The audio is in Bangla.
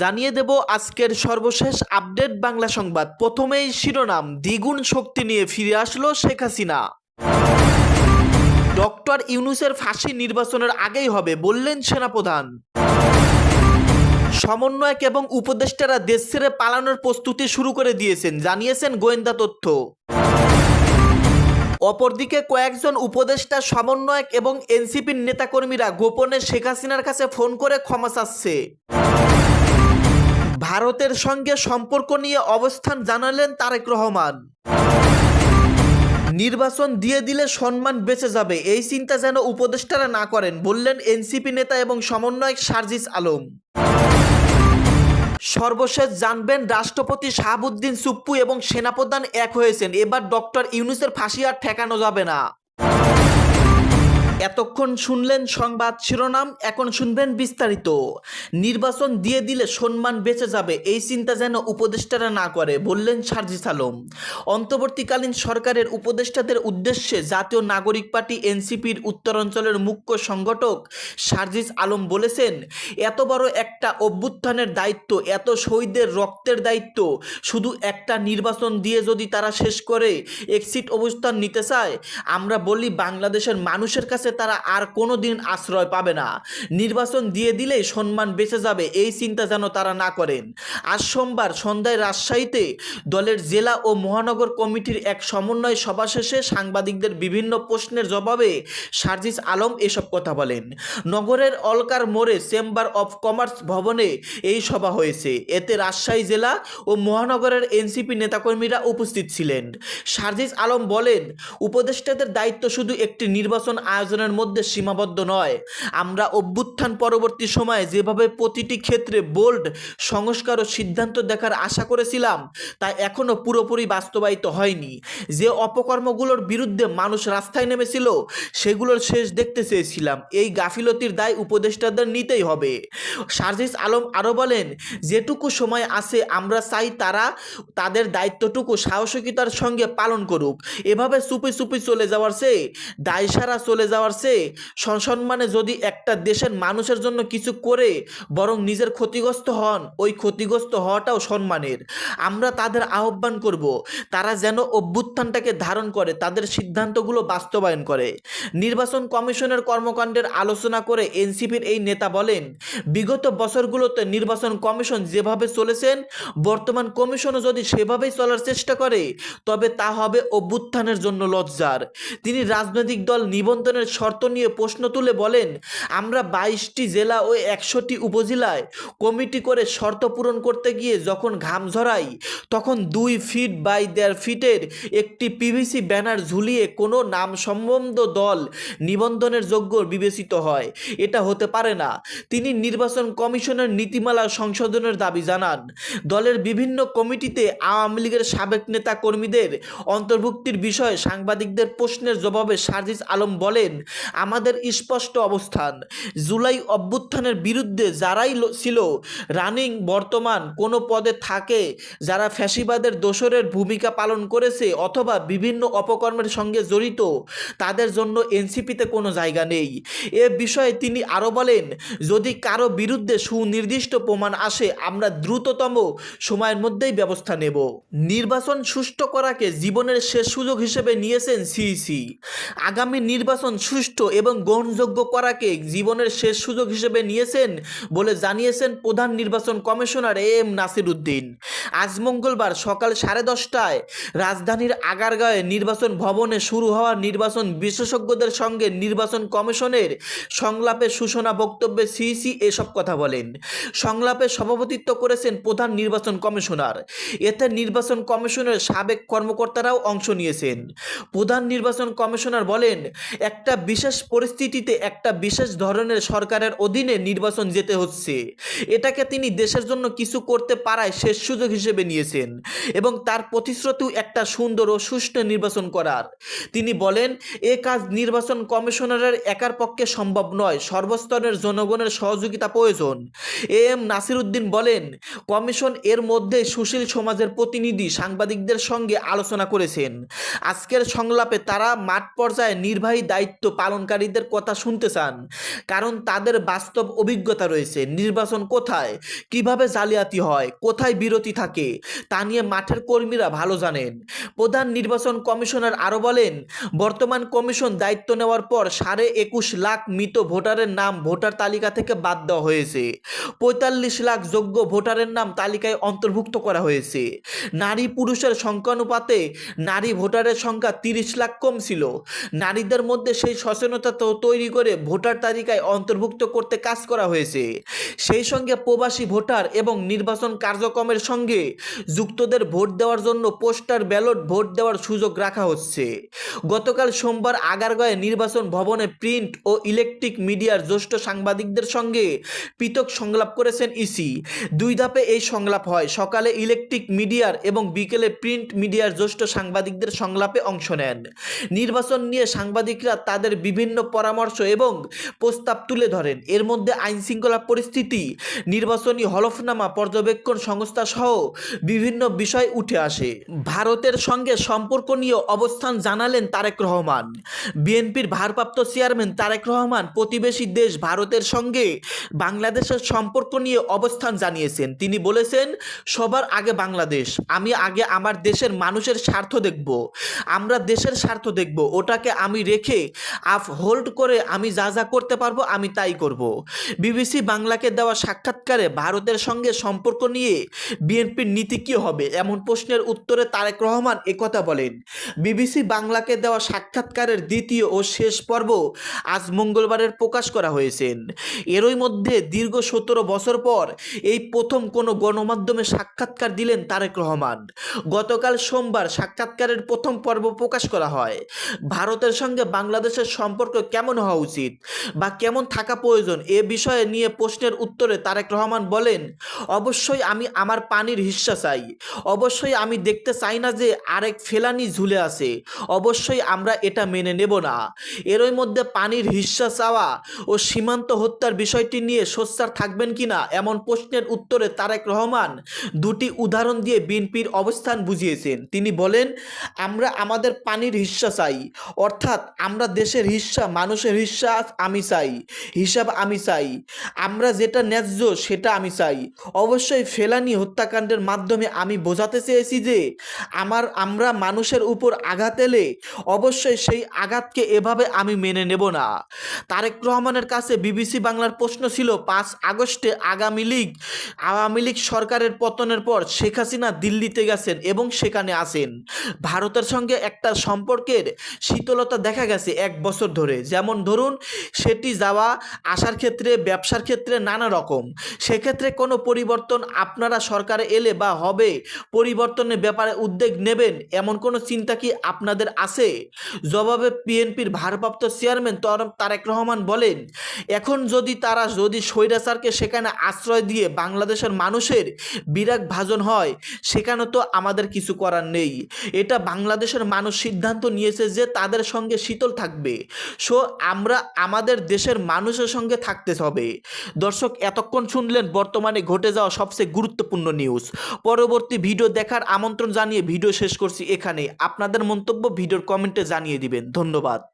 জানিয়ে দেব আজকের সর্বশেষ আপডেট বাংলা সংবাদ। প্রথমেই শিরোনাম, দ্বিগুণ শক্তি নিয়ে ফিরে আসলো শেখ হাসিনা। ডক্টর ইউনুসের ফাঁসি নির্বাচনের আগেই হবে, বললেন সেনাপ্রধান। সমন্বয়ক এবং উপদেষ্টারা দেশ ছেড়ে পালানোর প্রস্তুতি শুরু করে দিয়েছেন, জানিয়েছেন গোয়েন্দা তথ্য। অপরদিকে কয়েকজন উপদেষ্টা, সমন্বয়ক এবং এনসিপির নেতাকর্মীরা গোপনে শেখ হাসিনার কাছে ফোন করে ক্ষমা চাচ্ছে। ভারতের সঙ্গে সম্পর্ক নিয়ে অবস্থান জানালেন তারেক রহমান। নির্বাচন দিয়ে দিলে সম্মান বেঁচে যাবে, এই চিন্তা যেন উপদেষ্টারা না করেন, বললেন এনসিপি নেতা এবং সমন্বয়ক সার্জিস আলম। সর্বশেষ জানবেন, রাষ্ট্রপতি শাহাবুদ্দিন সুপ্পু এবং সেনাপ্রধান এক হয়েছেন, এবার ডক্টর ইউনুসের ফাঁসি আর ঠেকানো যাবে না। এতক্ষণ শুনলেন সংবাদ শিরোনাম, এখন শুনবেন বিস্তারিত। নির্বাচন দিয়ে দিলে সম্মান বেঁচে যাবে, এই চিন্তা যেন উপদেষ্টারা না করে, বললেন সার্জিস আলম। অন্তর্বর্তীকালীন সরকারের উপদেষ্টাদের উদ্দেশ্যে জাতীয় নাগরিক পার্টি এনসিপির উত্তরাঞ্চলের মুখ্য সংগঠক সার্জিস আলম বলেছেন, এত বড় একটা অভ্যুত্থানের দায়িত্ব, এত শহীদদের রক্তের দায়িত্ব, শুধু একটা নির্বাচন দিয়ে যদি তারা শেষ করে এক্সিট অবস্থান নিতে চায়, আমরা বলি বাংলাদেশের মানুষের কাছে তারা আর কোনো দিন আশ্রয় পাবে না। নির্বাচন দিয়ে দিলে সম্মান বেঁচে যাবে, এই চিন্তা যেন তারা না করেন। আজ সোমবার সন্ধ্যায় রাজশাহীতে দলের জেলা ও মহানগর কমিটির এক সমন্বয় সভা শেষে সাংবাদিকদের বিভিন্ন প্রশ্নের জবাবে সার্জিস আলম এসব কথা বলেন। নগরের অলকার মোড়ে চেম্বার অফ কমার্স ভবনে এই সভা হয়েছে। এতে রাজশাহী জেলা ও মহানগরের এনসিপি নেতাকর্মীরা উপস্থিত ছিলেন। সার্জিস আলম বলেন, উপদেষ্টাদের দায়িত্ব শুধু একটি নির্বাচন আয়োজনের মধ্যে সীমাবদ্ধ নয়। আমরা অভ্যুত্থান পরবর্তী সময়ে যেভাবে প্রতিটি ক্ষেত্রে বোল্ড সংস্কার ও সিদ্ধান্ত দেখার আশা করেছিলাম, তা এখনও পুরোপুরি বাস্তবায়িত হয়নি। যে অপকর্মগুলোর বিরুদ্ধে মানুষ রাস্তায় নেমেছিল, সেগুলোর শেষ দেখতে চেয়েছিলাম। এই গাফিলতির দায় উপদেষ্টাদের নিতেই হবে। সার্জিস আলম আরও বলেন, যেটুকু সময় আছে, আমরা চাই তারা তাদের দায়িত্বটুকু সাহসিকতার সঙ্গে পালন করুক। এভাবে চুপি চুপি চলে যাওয়ার চেয়ে দায়সারা চলে যাওয়ার চেয়ে সসম্মানে যদি একটা দেশের মানুষের জন্য কিছু করে বরং নিজের ক্ষতিগ্রস্ত হন, ওই ক্ষতিগ্রস্ত হওয়াটাও সম্মানের আমরা তাদের আহ্বান করব, তারা যেন অভ্যুত্থানটাকে ধারণ করে, তাদের সিদ্ধান্তগুলো বাস্তবায়ন করে। নির্বাচন কমিশনের কর্মকাণ্ডের আলোচনা করে এনসিপির এই নেতা বলেন, বিগত বছরগুলোতে নির্বাচন কমিশন যেভাবে চলেছেন, বর্তমান কমিশনও যদি সেভাবেই চলার চেষ্টা করে, তবে তা হবে অভ্যুত্থানের জন্য লজ্জার। তিনি রাজনৈতিক দল নিবন্ধনের শর্ত নিয়ে প্রশ্ন তুলে বলেন, আমরা বাইশটি জেলা ও একশোটি উপজেলায় কমিটি করে শর্ত পূরণ করতে গিয়ে যখন ঘাম ঝরাই, তখন দুই ফিট বাই দেড় ফিটের একটি পিভিসি ব্যানার ঝুলিয়ে কোনো নাম সম্বন্ধ দল নিবন্ধনের যোগ্য বিবেচিত হয়। এটা হতে পারে না। তিনি নির্বাচন কমিশনের নীতিমালা সংশোধনের দাবি জানান। দলের বিভিন্ন কমিটিতে আওয়ামী লীগের সাবেক নেতা কর্মীদের অন্তর্ভুক্তির বিষয়ে সাংবাদিকদের প্রশ্নের জবাবে সার্জিস আলম বলেন আমাদের স্পষ্ট অবস্থান। জুলাই অভ্যুত্থানের বিরুদ্ধে যারাই ছিল, রানিং বর্তমান কোনো পদে থাকে, যারা ফ্যাসিবাদের দোসরের ভূমিকা পালন করেছে অথবা বিভিন্ন অপকর্মের সঙ্গে জড়িত, তাদের জন্য এনসিপিতে কোনো জায়গা নেই। এ বিষয়ে তিনি আরও বলেন, যদি কারও বিরুদ্ধে সুনির্দিষ্ট প্রমাণ আসে, আমরা দ্রুততম সময়ের মধ্যেই ব্যবস্থা নেব। নির্বাচন সুষ্ঠু করাকে জীবনের শেষ সুযোগ হিসেবে নিয়েছেন সিইসি। আগামী নির্বাচন সুষ্ঠু এবং গ্রহণযোগ্য করাকে জীবনের শেষ সুযোগ হিসেবে নিয়েছেন বলে জানিয়েছেন প্রধান নির্বাচন কমিশনার এম নাসির উদ্দিন আজ মঙ্গলবার সকাল সাড়ে দশটায় রাজধানীর আগারগাঁয়ে নির্বাচন ভবনে শুরু হওয়া নির্বাচন বিশেষজ্ঞদের সঙ্গে নির্বাচন কমিশনের সংলাপে সূচনা বক্তব্যে সিইসি এসব কথা বলেন। সংলাপে সভাপতিত্ব করেছেন প্রধান নির্বাচন কমিশনার। এতে নির্বাচন কমিশনের সাবেক কর্মকর্তারাও অংশ নিয়েছেন। প্রধান নির্বাচন কমিশনার বলেন, একটা বিশেষ পরিস্থিতিতে একটা বিশেষ ধরনের সরকারের অধীনে নির্বাচন যেতে হচ্ছে। এটাকে তিনি দেশের জন্য কিছু করতে পারায় শেষ সুযোগ হিসেবে নিয়েছেন এবং তার প্রতিশ্রুতিও একটা সুন্দর ও সুষ্ঠু নির্বাচন করার। তিনি বলেন, এ কাজ নির্বাচন কমিশনারের একার পক্ষে সম্ভব নয়, সর্বস্তরের জনগণের সহযোগিতা প্রয়োজন। এ এম নাসিরুদ্দিন বলেন, কমিশন এর মধ্যে সুশীল সমাজের প্রতিনিধি সাংবাদিকদের সঙ্গে আলোচনা করেছেন। আজকের সংলাপে তারা মাঠ পর্যায়ে নির্বাহী দায়িত্ব পালনকারীদের কথা শুনতে চান। কারণ তাদের বাস্তব অভিজ্ঞতা রয়েছে। নির্বাচন কোথায়? কীভাবে জালিয়াতি হয়? কোথায় বিরতি থাকে? তা নিয়ে মাঠের কর্মীরা ভালো জানেন। প্রধান নির্বাচন কমিশনার আরও বলেন, বর্তমান কমিশন দায়িত্ব নেওয়ার পর সাড়ে একুশ লাখ মৃত ভোটারের নাম ভোটার তালিকা থেকে বাদ দেওয়া হয়েছে। পঁয়তাল্লিশ লাখ যোগ্য ভোটারের নাম তালিকায় অন্তর্ভুক্ত করা হয়েছে। নারী পুরুষের সংখ্যানুপাতে নারী ভোটারের সংখ্যা তিরিশ লাখ কম ছিল। নারীদের মধ্যে সেই সচেতনতা তৈরি করে ভোটার তালিকায় অন্তর্ভুক্ত করতে কাজ করা হয়েছে। সেই সঙ্গে প্রবাসী ভোটার এবং নির্বাচন কার্যক্রমের সঙ্গে যুক্তদের ভোট দেওয়ার জন্য পোস্টার ব্যালট ভোট দেওয়ার সুযোগ রাখা হচ্ছে। গতকাল সোমবার আগারগাঁয়ে নির্বাচন ভবনে প্রিন্ট ও ইলেকট্রিক মিডিয়ার জ্যেষ্ঠ সাংবাদিকদের সঙ্গে পৃথক সংলাপ করেছেন ইসি। দুই ধাপে এই সংলাপ হয়। সকালে ইলেকট্রিক মিডিয়ার এবং বিকেলে প্রিন্ট মিডিয়ার জ্যেষ্ঠ সাংবাদিকদের সংলাপে অংশ নেন। নির্বাচন নিয়ে সাংবাদিকরা তাদের বিভিন্ন পরামর্শ এবং প্রস্তাব তুলে ধরেন। এর মধ্যে আইন শৃঙ্খলা পরিস্থিতি, নির্বাচনী হলফনামা, পর্যবেক্ষণ সংস্থা সহ বিভিন্ন বিষয় উঠে আসে। ভারতের সঙ্গে সম্পর্ক নিয়ে অবস্থান জানালেন তারেক রহমান। বিএনপির ভারপ্রাপ্ত চেয়ারম্যান তারেক রহমান প্রতিবেশী দেশ ভারতের সঙ্গে বাংলাদেশের সম্পর্ক নিয়ে অবস্থান জানিয়েছেন। তিনি বলেছেন, সবার আগে বাংলাদেশ, আমি আগে আমার দেশের মানুষের স্বার্থ দেখব। আমরা দেশের স্বার্থ দেখব, ওটাকে আমি রেখে আপ হোল্ড করে আমি যা যা করতে পারব আমি তাই করব। বিবিসি বাংলাকে দেওয়া সাক্ষাৎকারে ভারতের সঙ্গে সম্পর্ক নিয়ে বিএনপির নীতি কী হবে? এমন প্রশ্নের উত্তরে তারেক রহমান একথা বলেন। বিবিসি বাংলাকে দেওয়া সাক্ষাৎকারের দ্বিতীয় ও শেষ পর্ব আজ মঙ্গলবারের প্রকাশ করা হয়েছে। এরই মধ্যে দীর্ঘ সতেরো বছর পর এই প্রথম কোনো গণমাধ্যমে সাক্ষাৎকার দিলেন তারেক রহমান। গতকাল সোমবার সাক্ষাৎকারের প্রথম পর্ব প্রকাশ করা হয়। ভারতের সঙ্গে বাংলাদেশের সম্পর্ক কেমন হওয়া উচিত বা কেমন থাকা প্রয়োজন এ বিষয়ে নিয়ে প্রশ্নের উত্তরে তারেক রহমান বলেন, অবশ্যই আমি আমার পানির হিস্সা চাই। অবশ্যই আমি দেখতে চাই না যে আরেক ফেলানি ঝুলে আছে। অবশ্যই আমরা এটা মেনে নেব না। এরই মধ্যে পানির হিস্সা চাওয়া ও সীমান্ত হত্যার বিষয়টি নিয়ে সোচ্চার থাকবেন কিনা এমন প্রশ্নের উত্তরে তারেক রহমান দুটি উদাহরণ দিয়ে বিএনপির অবস্থান বুঝিয়েছেন। তিনি বলেন, আমরা আমাদের পানির হিস্সা চাই। অর্থাৎ আমরা দেশের হিস্সা মানুষের হিস্সা আমি চাই, হিসাব আমি চাই। আমরা যেটা ন্যায্য সেটা আমি চাই। অবশ্যই ফেলানি হত্যাকাণ্ডের মাধ্যমে আমি বোঝাতে চেয়েছি যে, আমার, আমরা মানুষের উপর আঘাত এলে অবশ্যই সেই আঘাতকে এভাবে আমি মেনে নেব না। তারেক রহমানের কাছে বিবিসি বাংলার প্রশ্ন ছিল, পাঁচ আগস্টে আগামী লীগ, আওয়ামী লীগ সরকারের পতনের পর শেখ হাসিনা দিল্লিতে গেছেন এবং সেখানে আসেন ভারতের সঙ্গে একটা সম্পর্কের শীতলতা দেখা গেছে, এক বছর ধরে। যেমন ধরুন, সেটি যাওয়া, আসার ক্ষেত্রে, ব্যবসার ক্ষেত্রে নানা রকম। সেক্ষেত্রে কোনো পরিবর্তন আপনারা সরকারে এলে বা হবে, পরিবর্তনের ব্যাপারে উদ্যোগ নেবেন, এমন কোনো চিন্তা কি আপনাদের আছে? জবাবে বিএনপির ভারপ্রাপ্ত চেয়ারম্যান তর- তারেক রহমান বলেন, এখন যদি তারা, যদি স্বৈরাচারকে সেখানে আশ্রয় দিয়ে বাংলাদেশের মানুষের বিরাগ ভাজন হয়, সেখানে তো আমাদের কিছু করার নেই। এটা বাংলাদেশের মানুষ সিদ্ধান্ত নিয়েছে যে তাদের সঙ্গে শীতল থাকবে সো, আমরা আমাদের দেশের মানুষের সঙ্গে থাকতে হবে। দর্শক, এতক্ষণ শুনলেন বর্তমানে ঘটে যাওয়া সবচেয়ে গুরুত্বপূর্ণ নিউজ পরবর্তী ভিডিও দেখার আমন্ত্রণ জানিয়ে ভিডিও শেষ করছি এখানে আপনাদের মন্তব্য ভিডিওর কমেন্টে জানিয়ে দিবেন। ধন্যবাদ।